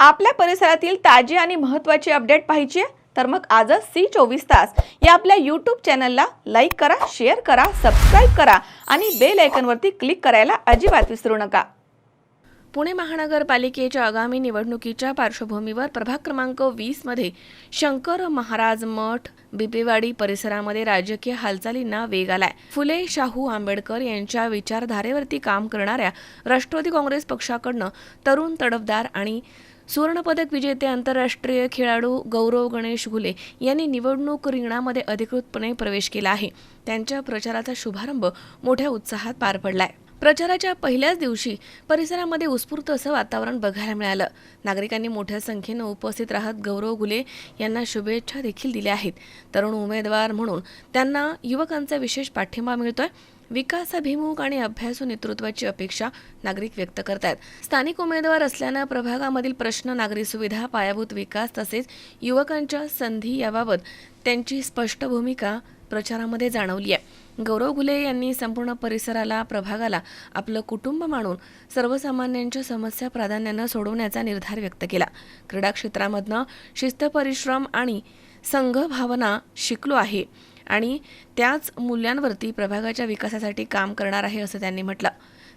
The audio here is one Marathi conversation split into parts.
आपल्या परिसरातील ताजी आणि महत्त्वाची अपडेट पाहिजे तर मग आजच सी चोवीस तास या आपल्या यूट्यूब चॅनलला लाईक करा शेअर करा सबस्क्राईब करा आणि बेल आयकनवरती क्लिक करायला अजिबात विसरू नका. पुणे महानगरपालिकेच्या आगामी निवडणुकीच्या पार्श्वभूमीवर प्रभाग क्रमांक वीसमध्ये शंकर महाराज मठ बिपेवाडी परिसरामध्ये राजकीय हालचालींना वेग आलाय. फुले शाहू आंबेडकर यांच्या विचारधारेवरती काम करणाऱ्या राष्ट्रवादी काँग्रेस पक्षाकडनं तरुण तडफदार आणि सुवर्णपदक विजेते आंतरराष्ट्रीय खेळाडू गौरव गणेश घुले यांनी निवडणूक रिंगणामध्ये अधिकृतपणे प्रवेश केला आहे. त्यांच्या प्रचाराचा शुभारंभ मोठ्या उत्साहात पार पडलाय. प्रचाराच्या पहिल्याच दिवशी परिसरामध्ये उत्स्फूर्त असं वातावरण बघायला मिळालं. नागरिकांनी मोठ्या संख्येनं उपस्थित राहत गौरव गुले यांना शुभेच्छा देखील दिल्या आहेत. तरुण उमेदवार म्हणून त्यांना युवकांचा विशेष पाठिंबा मिळतोय. विकासाभिमुख आणि अभ्यासू नेतृत्वाची अपेक्षा नागरिक व्यक्त करतात स्थानिक उमेदवार असल्यानं प्रभागामधील प्रश्न नागरी सुविधा पायाभूत विकास तसेच युवकांच्या संधी याबाबत त्यांची स्पष्ट भूमिका प्रचारामध्ये जाणवली आहे. गौरव घुले यांनी संपूर्ण परिसराला प्रभागाला आपलं कुटुंब मानून सर्वसामान्यांच्या समस्या प्राधान्यानं सोडवण्याचा निर्धार व्यक्त केला. क्रीडा क्षेत्रामधनं शिस्त परिश्रम आणि संघभावना शिकलो आहे. आणि त्याच मूल्यांवरती प्रभागाच्या विकासासाठी काम करणार आहे असं त्यांनी म्हटलं.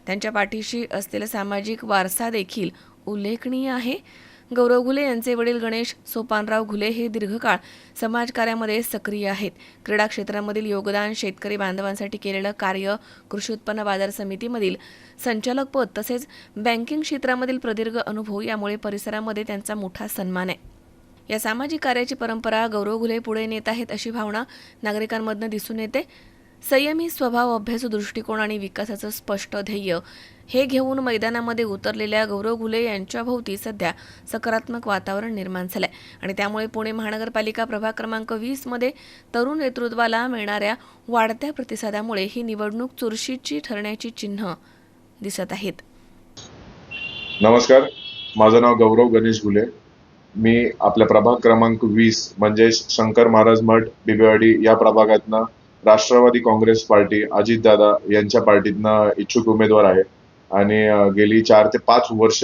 त्यांच्या पाठीशी असलेला सामाजिक वारसा देखील उल्लेखनीय आहे. गौरव घुले यांचे वडील गणेश सोपानराव घुले हे दीर्घकाळ समाजकार्यामध्ये सक्रिय आहेत. क्रीडा क्षेत्रामधील योगदान शेतकरी बांधवांसाठी केलेलं कार्य कृषी उत्पन्न बाजार समितीमधील संचालक पद तसेच बँकिंग क्षेत्रामधील प्रदीर्घ अनुभव यामुळे परिसरामध्ये त्यांचा मोठा सन्मान आहे. या सामाजिक कार्याची परंपरा गौरव घुले पुढे नेत आहेत अशी भावना नागरिकांमधनं दिसून येते. संयमी स्वभाव अभ्यास दृष्टिकोन आणि विकासाचं स्पष्ट ध्येय हे घेऊन मैदानामध्ये उतरलेल्या गौरव घुले यांच्याभोवती सध्या सकारात्मक वातावरण निर्माण झालंय. आणि त्यामुळे पुणे महानगरपालिका प्रभाग क्रमांक वीसमध्ये तरुण नेतृत्वाला मिळणाऱ्या वाढत्या प्रतिसादामुळे ही निवडणूक चुरशीची ठरण्याची चिन्ह दिसत आहेत. नमस्कार. माझं नाव गौरव गणेश घुले. मी आपल्या प्रभाग क्रमांक वीस म्हणजे शंकर महाराज मठ बिबेवाडी या प्रभागातनं राष्ट्रवादी काँग्रेस पार्टी अजितदादा यांच्या पार्टीतनं इच्छुक उमेदवार आहे. आणि गेली चार ते पाच वर्ष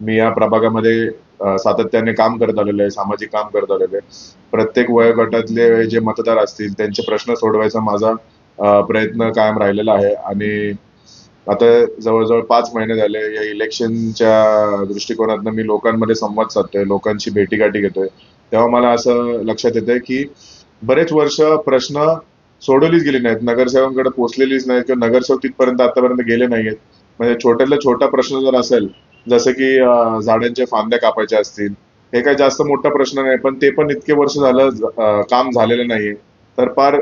मी या प्रभागामध्ये सातत्याने काम करत आलेलो आहे सामाजिक काम करत आलेलो आहे. प्रत्येक वयोगटातले जे मतदार असतील त्यांचे प्रश्न सोडवायचा माझा प्रयत्न कायम राहिलेला आहे. आणि आता जवळजवळ पाच महिने झाले या इलेक्शनच्या दृष्टिकोनातनं मी लोकांमध्ये संवाद साधतोय लोकांची भेटीगाठी घेतोय. तेव्हा मला असं लक्षात येतंय की बरेच वर्ष प्रश्न सोडवलीच गेली नाहीत. नगरसेवकांकडे पोहोचलेलीच नाहीत किंवा नगरसेवक तिथपर्यंत आतापर्यंत गेले नाहीयेत. म्हणजे छोट्यातला छोटा प्रश्न जर असेल जसं की झाडांच्या फांद्या कापायच्या असतील हे काही जास्त मोठा प्रश्न नाही पण ते पण इतके वर्ष झालं काम झालेलं नाहीये. तर फार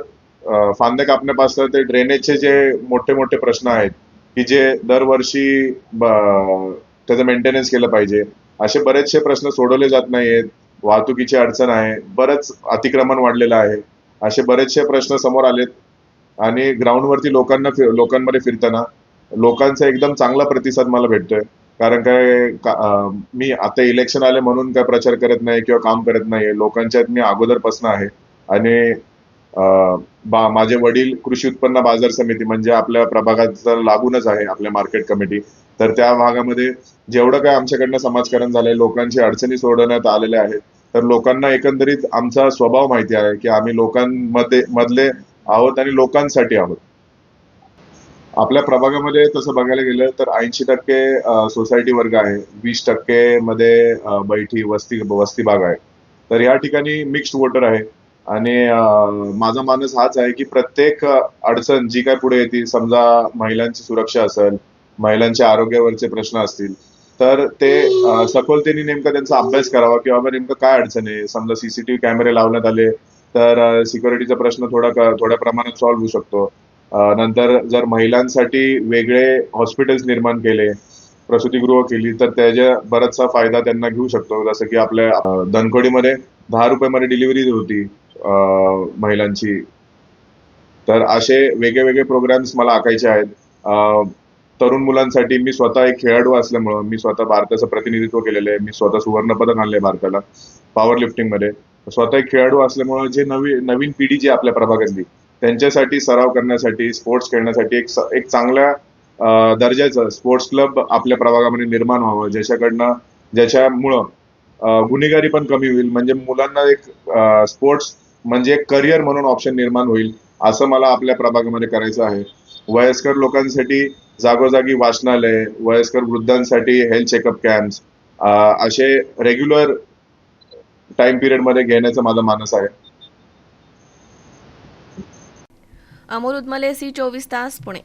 फांद्या कापण्यापासून ते ड्रेनेजचे जे मोठे मोठे प्रश्न आहेत की जे दरवर्षी ब- त्याचं मेंटेनन्स केलं पाहिजे. असे बरेचसे प्रश्न सोडवले जात नाहीयेत. वाहतुकीची अडचण आहे. बरंच अतिक्रमण वाढलेलं आहे. असे बरेचसे प्रश्न समोर आलेत. आणि ग्राउंडवरती लोकांना फिर लोकांमध्ये फिरताना लोकांचा एकदम चांगला प्रतिसाद मला भेटतोय. कारण काय का- मी आता इलेक्शन आले म्हणून काय प्रचार करत नाही किंवा काम करत नाही लोकांच्यात मी अगोदरपासून आहे. आणि माझे वडील कृषी उत्पन्न बाजार समिती म्हणजे आपल्या प्रभागात लागूनच आहे आपल्या मार्केट कमिटी तर त्या भागामध्ये जेवढं काय आमच्याकडनं समाजकारण झालंय लोकांची अडचणी सोडवण्यात आलेल्या आहेत. तर लोकांना एकंदरीत आमचा स्वभाव माहिती आहे की आम्ही लोकांमध्ये मधले आहोत आणि लोकांसाठी आहोत. आपल्या प्रभागामध्ये तसं बघायला गेलं तर ऐंशी टक्के सोसायटी वर्ग आहे. वीस टक्के मध्ये बैठी वस्ती वस्ती भाग आहे. तर या ठिकाणी मिक्स्ड वोटर आहे. आणि माझा मानस हाच आहे की प्रत्येक अडचण जी काय पुढे येते समजा महिलांची सुरक्षा असेल महिलांच्या आरोग्यावरचे प्रश्न असतील तर ते सखोलतेने नेमका त्यांचा अभ्यास करावा की बाबा नेमकं काय अडचण आहे. समजा सीसीटीव्ही कॅमेरे लावण्यात आले तर सिक्युरिटीचा प्रश्न थोडा थोड्या प्रमाणात सॉल्व्ह होऊ शकतो. नंतर जर महिलांसाठी वेगळे हॉस्पिटल्स निर्माण केले प्रसूतीगृह केली तर त्याच्या बराचसा फायदा त्यांना घेऊ शकतो. जसं की आपल्या धनकोडीमध्ये दहा रुपयामध्ये डिलिव्हरी होती महिलांची. तर असे वेगळे वेगळे प्रोग्राम्स मला आखायचे आहेत. तरुण मुलांसाठी मी स्वतः एक खेळाडू असल्यामुळं मी स्वतः भारताचं प्रतिनिधित्व केलेलं आहे. मी स्वतः सुवर्ण पदक आणलंय भारताला पॉवर लिफ्टिंगमध्ये स्वतः एक खेळाडू असल्यामुळं जे नवी नवीन पिढी जी आपल्या प्रभागातली त्यांच्यासाठी सराव करण्यासाठी स्पोर्ट्स खेळण्यासाठी एक स- एक चांगल्या दर्जाचं स्पोर्ट्स क्लब आपल्या प्रभागामध्ये निर्माण व्हावं ज्याच्याकडनं ज्याच्यामुळं गुन्हेगारी पण कमी होईल. म्हणजे मुलांना एक स्पोर्ट्स म्हणजे एक करिअर म्हणून ऑप्शन निर्माण होईल असं मला आपल्या प्रभागामध्ये करायचं आहे. वयस्कर लोकांसाठी जागोजागी वाचनालय वयस्कर वृद्धांसाठी हेल्थ चेकअप कॅम्प्स असे रेग्युलर टाइम पिरियडमध्ये घेण्याचा माझा मानस आहे. अमोल उदमले सी चोवीस तास पुणे.